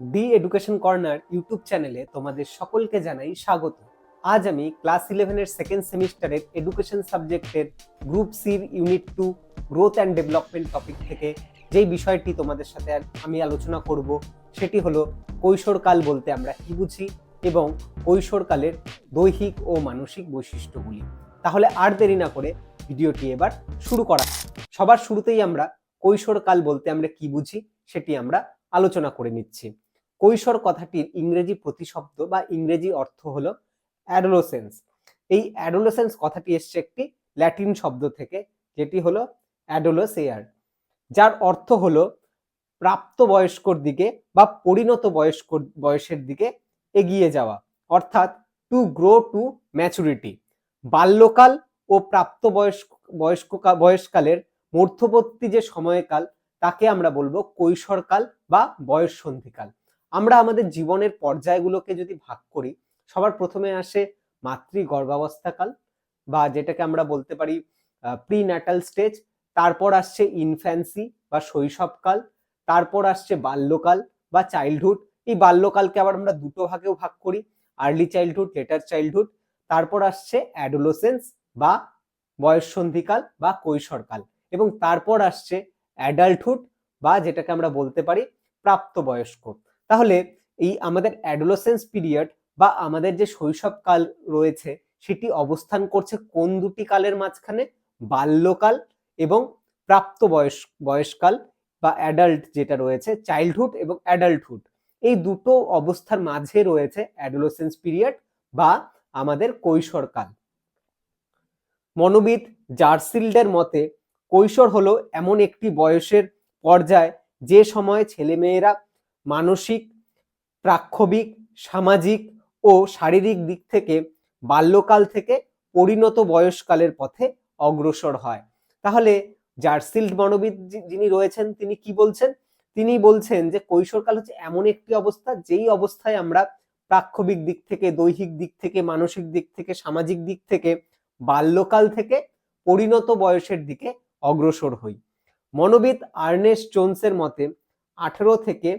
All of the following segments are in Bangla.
ডি এডুকেশন কর্নার ইউটিউব চ্যানেলে তোমাদের সকলকে জানাই স্বাগত। আজ আমি ক্লাস ইলেভেনের সেকেন্ড সেমিস্টারের এডুকেশন সাবজেক্টের group sir unit two growth and development topic থেকে যেই বিষয়টি তোমাদের সাথে আমি আলোচনা করব, সেটি হলো কৈশোরকাল বলতে আমরা কি বুঝি এবং কৈশোরকালের দৈহিক ও মানসিক বৈশিষ্ট্যগুলি। তাহলে আর দেরি না করে ভিডিওটি এবার শুরু করা। সবার শুরুতেই আমরা কৈশোরকাল বলতে আমরা কি বুঝি, সেটি আমরা আলোচনা করে নিচ্ছি। কৈশোর কথাটির ইংরেজি প্রতিশব্দ বা ইংরেজি অর্থ হলো অ্যাডোলোসেন্স। এই অ্যাডোলোসেন্স কথাটি এসছে একটি ল্যাটিন শব্দ থেকে, যেটি হলো অ্যাডোলোসেয়ার, যার অর্থ হলো প্রাপ্তবয়স্কর দিকে বা পরিণত বয়স্ক বয়সের দিকে এগিয়ে যাওয়া, অর্থাৎ টু গ্রো টু ম্যাচুরিটি বাল্যকাল ও প্রাপ্তবয়স্ক বয়স্ক বয়সকালের মধ্যবর্তী যে সময়কাল, তাকে আমরা বলব কৈশোরকাল বা বয়স সন্ধিকাল আমরা আমাদের জীবনের পর্যায়গুলোকে যদি ভাগ করি, সবার প্রথমে আসে মাতৃ গর্ভাবস্থাকাল বা যেটাকে আমরা বলতে পারি প্রি ন্যাটাল স্টেজ তারপর আসছে ইনফ্যান্সি বা শৈশবকাল, তারপর আসছে বাল্যকাল বা চাইল্ডহুড এই বাল্যকালকে আবার আমরা দুটো ভাগেও ভাগ করি আর্লি চাইল্ডহুড লেটার চাইল্ডহুড তারপর আসছে অ্যাডোলোসেন্স বা বয়ঃসন্ধিকাল বা কৈশোরকাল। এবং তারপর আসছে অ্যাডাল্টহুড বা যেটাকে আমরা বলতে পারি প্রাপ্তবয়স্ক। তাহলে এই আমাদের অ্যাডোলোসেন্স পিরিয়ড বা আমাদের যে শৈশবকাল রয়েছে, সেটি অবস্থান করছে কোন দুটি কালের মাঝখানে? বাল্যকাল এবং প্রাপ্ত বয়স, বয়সকাল বা অ্যাডাল্ট যেটা রয়েছে চাইল্ডহুড এবং অ্যাডাল্টহুড এই দুটো অবস্থার মাঝে রয়েছে অ্যাডোলোসেন্স পিরিয়ড বা আমাদের কৈশোরকাল মনোবিদ জার্সিল্ডের মতে, কৈশোর হলো এমন একটি বয়সের পর্যায় যে সময় ছেলেমেয়েরা মানসিক, প্রাক্ষবিক, সামাজিক ও শারীরিক দিক থেকে বাল্যকাল থেকে পরিণত বয়সকালের পথে অগ্রসর হয়। তাহলে জার্সিল্ড মনোবিদ যিনি রয়েছেন, তিনি কি বলছেন? তিনি বলছেন যে কৈশোরকাল হচ্ছে এমন একটি অবস্থা, যেই অবস্থায় আমরা প্রাক্ষবিক দিক থেকে, দৈহিক দিক থেকে, মানসিক দিক থেকে, সামাজিক দিক থেকে বাল্যকাল থেকে পরিণত বয়সের দিকে অগ্রসর হই। মনোবিদ আর্নেস্ট জোনসের মতে, আঠেরো থেকে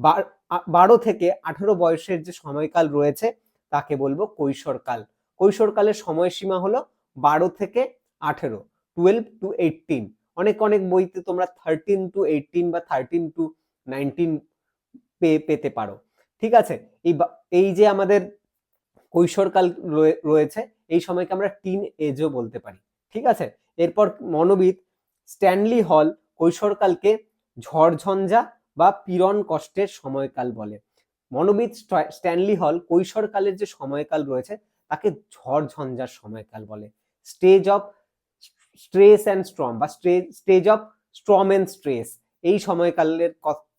বার- থেকে আঠেরো বয়সের যে সময়কাল রয়েছে, তাকে বলব কৈশোরকাল। কৈশোরকালের সময়সীমা হলো বারো থেকে আঠেরো টুয়েলভ টু এইটিন অনেক অনেক বইতে তোমরা থার্টিন টু এইটিন বা থার্টিন টু নাইনটিন পেয়ে পেতে পারো। ঠিক আছে? এই এই যে আমাদের কৈশোরকাল রয়ে- রয়েছে, এই সময়কে আমরা টিন এজও বলতে পারি। ঠিক আছে? এরপর মনোবিদ স্ট্যানলি হল কৈশোরকালকে ঝড়ঝঞ্ঝা বা পীড়ন কষ্টের সময়কাল বলে। মনোবিদ স্ট- স্ট্যানলি হল কৈশোরকালের যে সময়কাল রয়েছে, তাকে ঝড়ঝঞ্ঝার সময়কাল বলে। Stage of stress and storm বা stage of storm and stress এই সময়কালের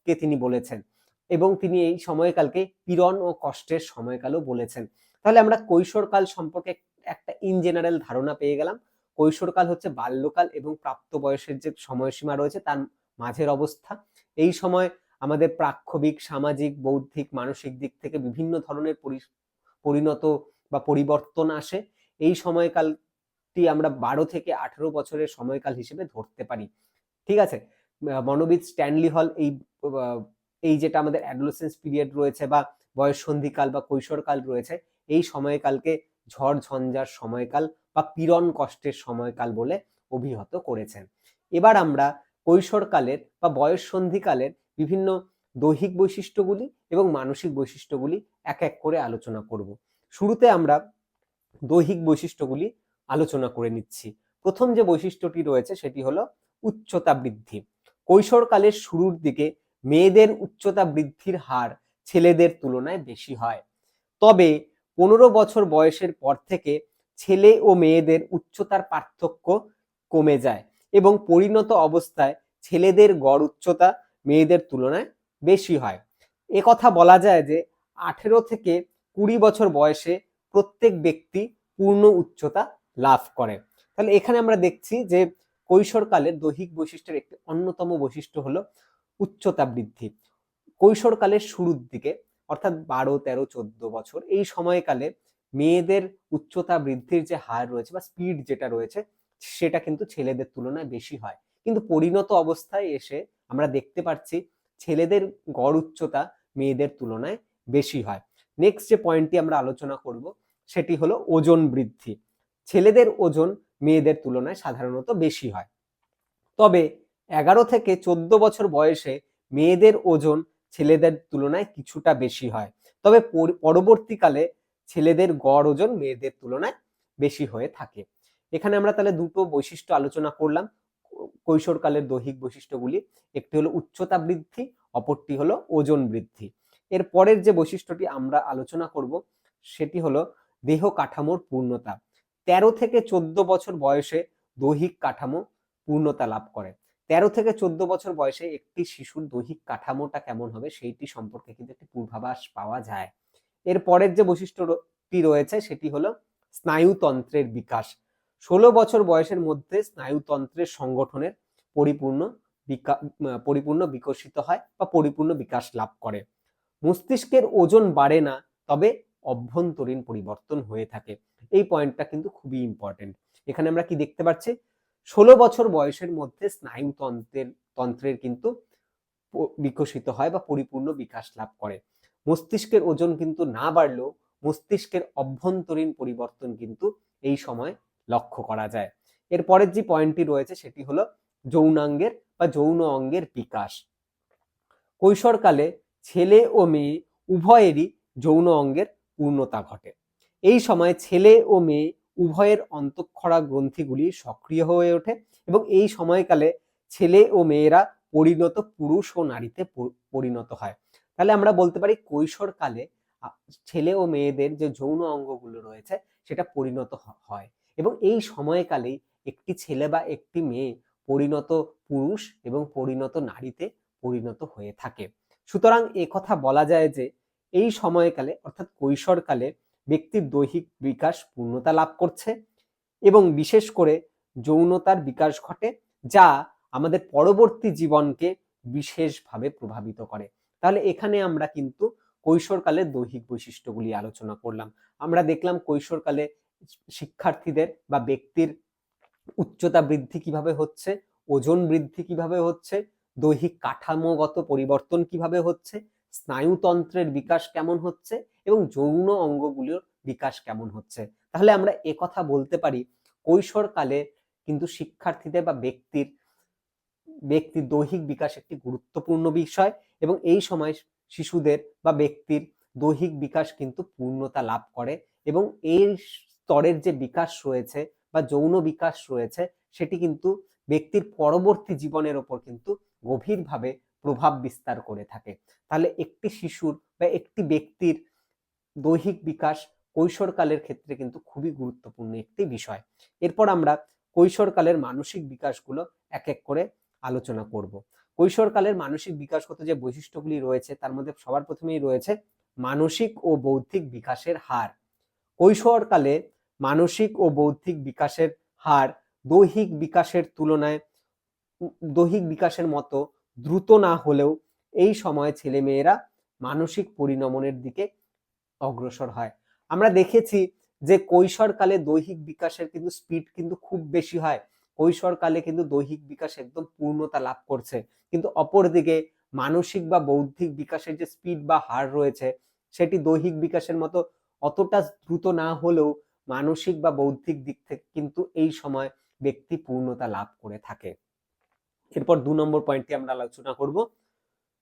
কে তিনি বলেছেন এবং তিনি এই সময়কালকে পীড়ন ও কষ্টের সময়কালও বলেছেন। তাহলে আমরা কৈশোরকাল সম্পর্কে একটা ইন জেনারেল ধারণা পেয়ে গেলাম। কৈশোরকাল হচ্ছে বাল্যকাল এবং প্রাপ্ত বয়সের যে সময়সীমা রয়েছে, তার মাঝের অবস্থা। এই সময় আমাদের প্রাক্ষবিক, সামাজিক, বৌদ্ধিক, মানসিক দিক থেকে বিভিন্ন ধরনের পরি- পরিণত বা পরিবর্তন আসে। এই সময়কালটি আমরা বারো থেকে আঠেরো বছরের সময়কাল হিসেবে ধরতে পারি। ঠিক আছে? মনোবিদ স্ট্যানলি হল এই এই যেটা আমাদের অ্যাডোলেসেন্স পিরিয়ড রয়েছে বা বয়স সন্ধিকাল বা কৈশোরকাল রয়েছে, এই সময়কালকে ঝড়, ঝঞ্ঝার সময়কাল বা পীড়ন কষ্টের সময়কাল বলে অভিহত করেছেন। এবার আমরা কৈশোরকালের বা বয়স সন্ধিকালের বিভিন্ন দৈহিক বৈশিষ্ট্যগুলি এবং মানসিক বৈশিষ্ট্যগুলি এক এক করে আলোচনা করব। শুরুতে আমরা দৈহিক বৈশিষ্ট্যগুলি আলোচনা করে নিচ্ছি। প্রথম যে বৈশিষ্ট্যটি রয়েছে সেটি হলো উচ্চতা বৃদ্ধি। কৈশোরকালের শুরুর দিকে মেয়েদের উচ্চতা বৃদ্ধির হার ছেলেদের তুলনায় বেশি হয়। তবে পনেরো বছর বয়সের পর থেকে ছেলে ও মেয়েদের উচ্চতার পার্থক্য কমে যায়। এবং পরিণত অবস্থায় ছেলেদের গড় উচ্চতা মেয়েদের তুলনায় বেশি হয়। এ কথা বলা যায় যে, আঠেরো থেকে কুড়ি বছর বয়সে প্রত্যেক ব্যক্তি পূর্ণ উচ্চতা লাভ করে। তাহলে এখানে আমরা দেখছি যে কৈশোরকালের দৈহিক বৈশিষ্ট্যের একটি অন্যতম বৈশিষ্ট্য হলো উচ্চতা বৃদ্ধি। কৈশোরকালের শুরুর দিকে, অর্থাৎ বারো, তেরো, চোদ্দ বছর, এই সময়কালে মেয়েদের উচ্চতা বৃদ্ধির যে হার রয়েছে বা স্পিড যেটা রয়েছে সেটা কিন্তু ছেলেদের তুলনায় বেশি হয়। কিন্তু পরিণত অবস্থায় এসে আমরা দেখতে পাচ্ছি ছেলেদের গড় উচ্চতা মেয়েদের তুলনায় বেশি হয়। নেক্সট যে পয়েন্টটি আমরা আলোচনা করব সেটি হলো ওজন বৃদ্ধি। ছেলেদের ওজন মেয়েদের তুলনায় সাধারণত বেশি হয়। তবে এগারো থেকে চোদ্দ বছর বয়সে মেয়েদের ওজন ছেলেদের তুলনায় কিছুটা বেশি হয়। তবে পরবর্তীকালে ছেলেদের গড় ওজন মেয়েদের তুলনায় বেশি হয়ে থাকে। এখানে আমরা তাহলে দুটো বৈশিষ্ট্য আলোচনা করলাম। কৈশোরকালের দৈহিক বৈশিষ্ট্যগুলি, একটি হলো উচ্চতা বৃদ্ধি, অপরটি হলো ওজন বৃদ্ধি। এর পরের যে বৈশিষ্ট্যটি আমরা আলোচনা করব, সেটি হলো দেহ কাঠামোর পূর্ণতা। তেরো থেকে চোদ্দ বছর বয়সে দৈহিক কাঠামো পূর্ণতা লাভ করে। তেরো থেকে চোদ্দ বছর বয়সে একটি শিশুর দৈহিক কাঠামোটা কেমন হবে, সেইটি সম্পর্কে কিন্তু একটি পূর্বাভাস পাওয়া যায়। এর পরের যে বৈশিষ্ট্যটি রয়েছে, সেটি হলো স্নায়ুতন্ত্রের বিকাশ। ষোলো বছর বয়সের মধ্যে স্নায়ুতন্ত্রের সংগঠনের পরিপূর্ণ পরিপূর্ণ বিকশিত হয় বা পরিপূর্ণ বিকাশ লাভ করে। মস্তিষ্কের ওজন বাড়ে না, তবে অভ্যন্তরীণ পরিবর্তন হয়ে থাকে। এই পয়েন্টটা কিন্তু খুবই ইম্পর্টেন্ট এখানে আমরা কি দেখতে পাচ্ছি? ষোলো বছর বয়সের মধ্যে স্নায়ুতন্ত্রের, তন্ত্রের কিন্তু বিকশিত হয় বা পরিপূর্ণ বিকাশ লাভ করে। মস্তিষ্কের ওজন কিন্তু না বাড়লেও মস্তিষ্কের অভ্যন্তরীণ পরিবর্তন কিন্তু এই সময় লক্ষ্য করা যায়। এরপরের যে পয়েন্টটি রয়েছে সেটি হলো যৌনাঙ্গের বা যৌন অঙ্গের বিকাশ। কৈশোরকালে ছেলে ও মেয়ে উভয়েরই যৌন অঙ্গের পূর্ণতা ঘটে। এই সময় ছেলে ও মেয়ে উভয়ের অন্তঃক্ষরা গ্রন্থিগুলি সক্রিয় হয়ে ওঠে এবং এই সময়কালে ছেলে ও মেয়েরা পরিণত পুরুষ ও নারীতে পরিণত হয়। তাহলে আমরা বলতে পারি কৈশোরকালে ছেলে ও মেয়েদের যে যৌন অঙ্গগুলো রয়েছে সেটা পরিণত হয়। এবং এই সময়কালে একটি ছেলে বা একটি মেয়ে পরিণত পুরুষ এবং পরিণত নারীতে পরিণত হয়ে থাকে। সুতরাং কথা বলা যায় যে, এই সময়কালে অর্থাৎ কৈশোরকালে ব্যক্তির দৈহিক বিকাশ পূর্ণতা লাভ করছে এবং বিশেষ করে যৌনতার বিকাশ ঘটে যা আমাদের পরবর্তী জীবনকে বিশেষভাবে প্রভাবিত করে। তাহলে এখানে আমরা কিন্তু কৈশোরকালের দৈহিক বৈশিষ্ট্যগুলি আলোচনা করলাম। আমরা দেখলাম কৈশোরকালে শিক্ষার্থীদের বা ব্যক্তির উচ্চতা বৃদ্ধি কীভাবে হচ্ছে, ওজন বৃদ্ধি কীভাবে হচ্ছে, দৈহিক কাঠামোগত পরিবর্তন কীভাবে হচ্ছে, স্নায়ুতন্ত্রের বিকাশ কেমন হচ্ছে এবং যৌন অঙ্গগুলোর বিকাশ কেমন হচ্ছে। তাহলে আমরা কথা বলতে পারি, কৈশোরকালে কিন্তু শিক্ষার্থীদের বা ব্যক্তির ব্যক্তির দৈহিক বিকাশ একটি গুরুত্বপূর্ণ বিষয় এবং এই সময় শিশুদের বা ব্যক্তির দৈহিক বিকাশ কিন্তু পূর্ণতা লাভ করে এবং এই স্তরের যে বিকাশ রয়েছে বা যৌন বিকাশ রয়েছে, সেটি কিন্তু ব্যক্তির পরবর্তী জীবনের ওপর কিন্তু গভীরভাবে প্রভাব বিস্তার করে থাকে। তাহলে একটি শিশুর বা একটি ব্যক্তির দৈহিক বিকাশ কৈশোরকালের ক্ষেত্রে কিন্তু খুবই গুরুত্বপূর্ণ একটি বিষয়। এরপর আমরা কৈশোরকালের মানসিক বিকাশগুলো এক এক করে আলোচনা করব। কৈশোরকালের মানসিক বিকাশগত যে বৈশিষ্ট্যগুলি রয়েছে, তার মধ্যে সবার প্রথমেই রয়েছে মানসিক ও বৌদ্ধিক বিকাশের হার। কৈশোরকালে মানসিক ও বৌদ্ধিক বিকাশের হার দৈহিক বিকাশের তুলনায়, দৈহিক বিকাশের মতো দ্রুত না হলেও এই সময় ছেলেমেয়েরা মানসিক পরিণমনের দিকে অগ্রসর হয়। আমরা দেখেছি যে কৈশোরকালে দৈহিক বিকাশের কিন্তু স্পিড কিন্তু খুব বেশি হয়। কৈশোরকালে কিন্তু দৈহিক বিকাশ একদম পূর্ণতা লাভ করছে। কিন্তু অপরদিকে মানসিক বা বৌদ্ধিক বিকাশের যে স্পিড বা হার রয়েছে, সেটি দৈহিক বিকাশের মতো অতটা দ্রুত না হলেও মানসিক বা বৌদ্ধিক দিক থেকে কিন্তু এই সময় ব্যক্তি পূর্ণতা লাভ করে থাকে। এরপর দু নম্বর পয়েন্টটি আমরা আলোচনা করব,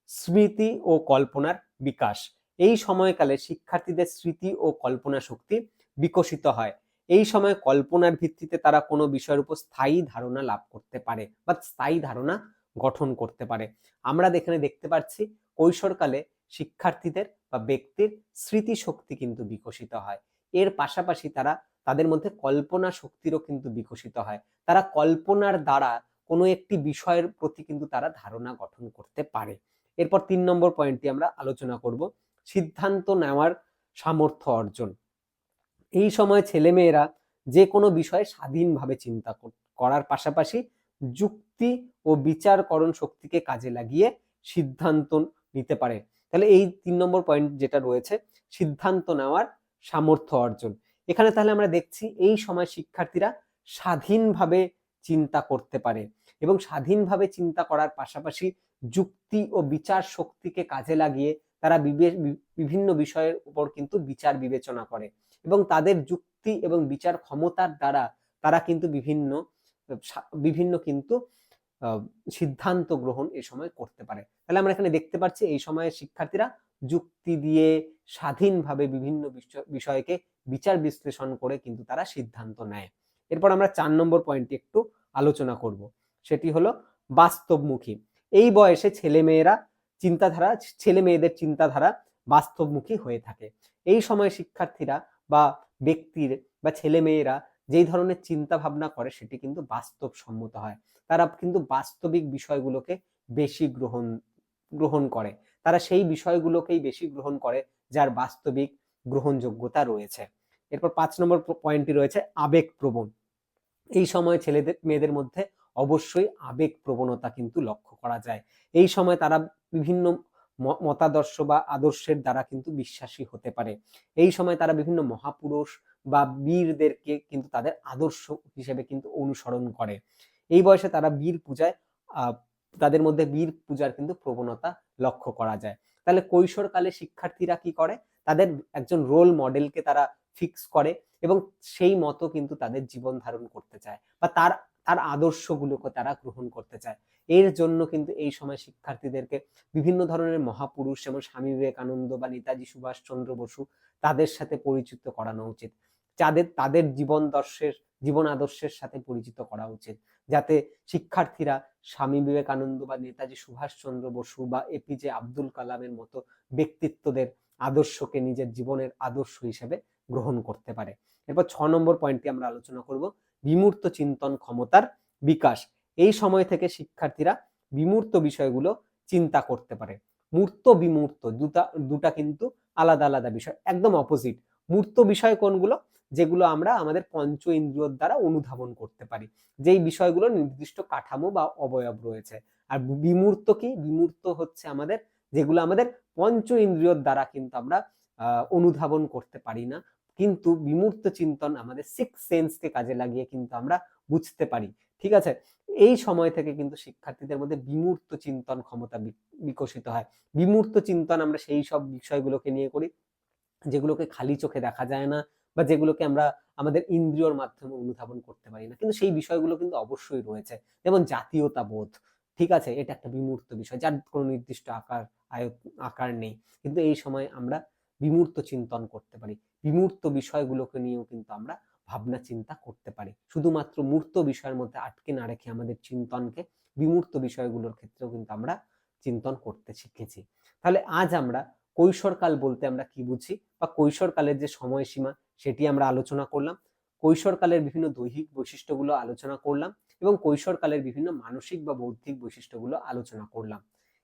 স্মৃতি ও কল্পনার বিকাশ। এই সময়কালে শিক্ষার্থীদের স্মৃতি ও কল্পনা শক্তি বিকশিত হয়। এই সময় কল্পনার ভিত্তিতে তারা কোনো বিষয়ের উপর স্থায়ী ধারণা লাভ করতে পারে বা স্থায়ী ধারণা গঠন করতে পারে। আমরা এখানে দেখতে পাচ্ছি কৈশোরকালে শিক্ষার্থীদের বা ব্যক্তির স্মৃতি শক্তি কিন্তু বিকশিত হয়। এর পাশাপাশি তারা তাদের মধ্যে কল্পনা শক্তিরও কিন্তু বিকশিত হয়। তারা কল্পনার দ্বারা কোনো একটি বিষয়ের প্রতি কিন্তু তারা ধারণা গঠন করতে পারে। এরপর তিন নম্বর পয়েন্টটি আমরা আলোচনা করব, সিদ্ধান্ত নেওয়ার সামর্থ্য অর্জন। এই সময় ছেলেমেয়েরা যে কোনো বিষয়ে স্বাধীনভাবে চিন্তা করার পাশাপাশি যুক্তি ও বিচারকরণ শক্তিকে কাজে লাগিয়ে সিদ্ধান্ত নিতে পারে। তাহলে এই তিন নম্বর পয়েন্ট যেটা রয়েছে, সিদ্ধান্ত নেওয়ার সামর্থ্য অর্জন। এখানে তাহলে আমরা দেখছি এই সময় শিক্ষার্থীরা স্বাধীনভাবে চিন্তা করতে পারে এবং স্বাধীনভাবে চিন্তা করার পাশাপাশি যুক্তি ও বিচার শক্তিকে কাজে লাগিয়ে তারা বিভিন্ন বিষয়ের উপর কিন্তু বিচার বিবেচনা করে এবং তাদের যুক্তি এবং বিচার ক্ষমতার দ্বারা তারা কিন্তু বিভিন্ন বিভিন্ন কিন্তু সিদ্ধান্ত গ্রহণ এই সময় করতে পারে। তাহলে আমরা এখানে দেখতে পাচ্ছি এই সময়ে শিক্ষার্থীরা যুক্তি দিয়ে স্বাধীনভাবে বিভিন্ন বিষয়- বিষয়কে বিচার বিশ্লেষণ করে কিন্তু তারা সিদ্ধান্ত নেয়। এরপর আমরা চার নম্বর পয়েন্টটি একটু আলোচনা করব। সেটি হলো বাস্তবমুখী। এই বয়সে ছেলে মেয়েরা চিন্তাধারা ছেলে মেয়েদের চিন্তাধারা বাস্তবমুখী হয়ে থাকে। এই সময় শিক্ষার্থীরা বা ব্যক্তির বা ছেলে মেয়েরা যেই ধরনের চিন্তা ভাবনা করে সেটি কিন্তু বাস্তবসম্মত হয়। তারা কিন্তু বাস্তবিক বিষয়গুলোকে বেশি গ্রহণ গ্রহণ করে। তারা সেই বিষয়গুলোকেই বেশি গ্রহণ করে যার বাস্তবিক গ্রহণযোগ্যতা রয়েছে। এরপর পাঁচ নম্বর পয়েন্টটি রয়েছে, আবেগপ্রবণ। এই সময় ছেলেদের, মেয়েদের মধ্যে অবশ্যই আবেগ প্রবণতা কিন্তু লক্ষ্য করা যায়। এই সময় তারা বিভিন্ন মতাদর্শ বা আদর্শের দ্বারা কিন্তু বিশ্বাসী হতে পারে। এই সময় তারা বিভিন্ন মহাপুরুষ বা বীরদেরকে কিন্তু তাদের আদর্শ হিসেবে কিন্তু অনুসরণ করে। এই বয়সে তারা বীর পূজায় তাদের মধ্যে বীর পূজার কিন্তু প্রবণতা লক্ষ্য করা যায়। তাহলে কৈশোরকালে শিক্ষার্থীরা কি করে? তাদের একজন রোল মডেলকে তারা ফিক্স করে এবং সেই মতো কিন্তু তাদের জীবন ধারণ করতে চায় বা তার তার আদর্শগুলোকে তারা গ্রহণ করতে চায়। এর জন্য কিন্তু এই সময় শিক্ষার্থীদেরকে বিভিন্ন ধরনের মহাপুরুষ যেমন স্বামী বিবেকানন্দ বা নেতাজি সুভাষচন্দ্র বসু তাদের সাথে পরিচিত করানো উচিত। যাদের, তাদের জীবন দর্শের, জীবন আদর্শের সাথে পরিচিত করা উচিত। যাতে শিক্ষার্থীরা স্বামী বিবেকানন্দ বা নেতাজি সুভাষচন্দ্র বসু বা এপিজে আব্দুল কালামের মতো ব্যক্তিত্বদের আদর্শকে নিজের জীবনের আদর্শ হিসেবে গ্রহণ করতে পারে। এরপর ছ নম্বর পয়েন্টটি আমরা আলোচনা করব, বিমূর্ত চিন্তন ক্ষমতার বিকাশ। এই সময় থেকে শিক্ষার্থীরা বিমূর্ত বিষয়গুলো চিন্তা করতে পারে। মূর্ত বিমূর্ত, দুটা দুটা কিন্তু আলাদা আলাদা বিষয়, একদম অপোজিট মূর্ত বিষয় কোনগুলো? যেগুলো আমরা আমাদের পঞ্চ ইন্দ্রিয়র দ্বারা অনুধাবন করতে পারি। যেই বিষয়গুলো নির্দিষ্ট কাঠামো বা অবয়ব রয়েছে। আর বিমূর্ত কি? বিমূর্ত হচ্ছে আমাদের, যেগুলো আমাদের পঞ্চ ইন্দ্রিয়র দ্বারা কিন্তু আমরা অনুধাবন করতে পারি না। কিন্তু বিমূর্ত চিন্তন আমাদের সিক্স সেন্সকে কাজে লাগিয়ে কিন্তু আমরা বুঝতে পারি। ঠিক আছে? এই সময় থেকে কিন্তু শিক্ষার্থীদের মধ্যে বিমূর্ত চিন্তন ক্ষমতা বিকশিত হয়। বিমূর্ত চিন্তন আমরা সেই সব বিষয়গুলোকে নিয়ে করি। যেগুলোকে খালি চোখে দেখা যায় না বা যেগুলোকে আমরা আমাদের ইন্দ্রিয়র মাধ্যমে অনুধাবন করতে পারি না। কিন্তু সেই বিষয়গুলো কিন্তু অবশ্যই রয়েছে। যেমন জাতীয়তা বোধ ঠিক আছে? এটা একটা বিমূর্ত বিষয়, যার কোনো নির্দিষ্ট আকার আকার নেই। কিন্তু এই সময় আমরা বিমূর্ত চিন্তন করতে পারি। বিমূর্ত বিষয়গুলোকে নিয়েও কিন্তু আমরা ভাবনা চিন্তা করতে পারি। শুধুমাত্র মূর্ত বিষয়ের মধ্যে আটকে না রেখে আমাদের চিন্তনকে বিমূর্ত বিষয়গুলোর ক্ষেত্রেও কিন্তু আমরা চিন্তন করতে শিখেছি। তাহলে আজ আমরা কৈশোরকাল বলতে আমরা কি বুঝি? বা কৈশোরকালের যে সময়সীমা, সেটি আমরা আলোচনা করলাম। কৈশোরকালের বিভিন্ন দৈহিক বৈশিষ্ট্যগুলো আলোচনা করলাম এবং কৈশোরকালের বিভিন্ন মানসিক বা বৌদ্ধিক বৈশিষ্ট্যগুলো আলোচনা করলাম।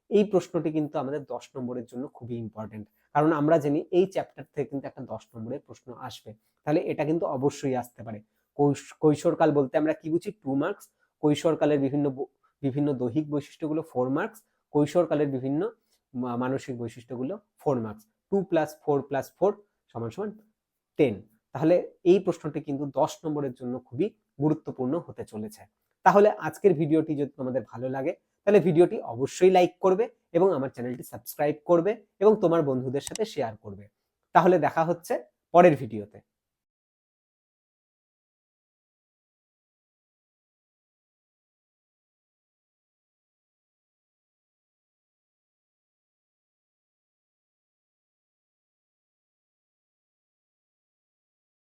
এই প্রশ্নটি কিন্তু আমাদের দশ নম্বরের জন্য খুবই ইম্পর্টেন্ট কারণ আমরা জানি এই চ্যাপ্টার থেকে কিন্তু একটা দশ নম্বরের প্রশ্ন আসবে। তাহলে এটা কিন্তু অবশ্যই আসতে পারে। কৈশোরকাল বলতে আমরা কি বুঝি? টু মার্কস কৈশোরকালের বিভিন্ন বিভিন্ন দৈহিক বৈশিষ্ট্যগুলো ফোর মার্কস কৈশোরকালের বিভিন্ন মানসিক বৈশিষ্ট্যগুলো four marks two plus four plus four সমান সমান টেন তাহলে এই প্রশ্নটি কিন্তু দশ নম্বরের জন্য খুবই গুরুত্বপূর্ণ হতে চলেছে। তাহলে আজকের ভিডিওটি যদি তোমাদের ভালো লাগে, তাহলে ভিডিওটি অবশ্যই লাইক করবে এবং আমার চ্যানেলটি সাবস্ক্রাইব করবে এবং তোমার বন্ধুদের সাথে শেয়ার করবে। তাহলে দেখা হচ্ছে পরের ভিডিওতে।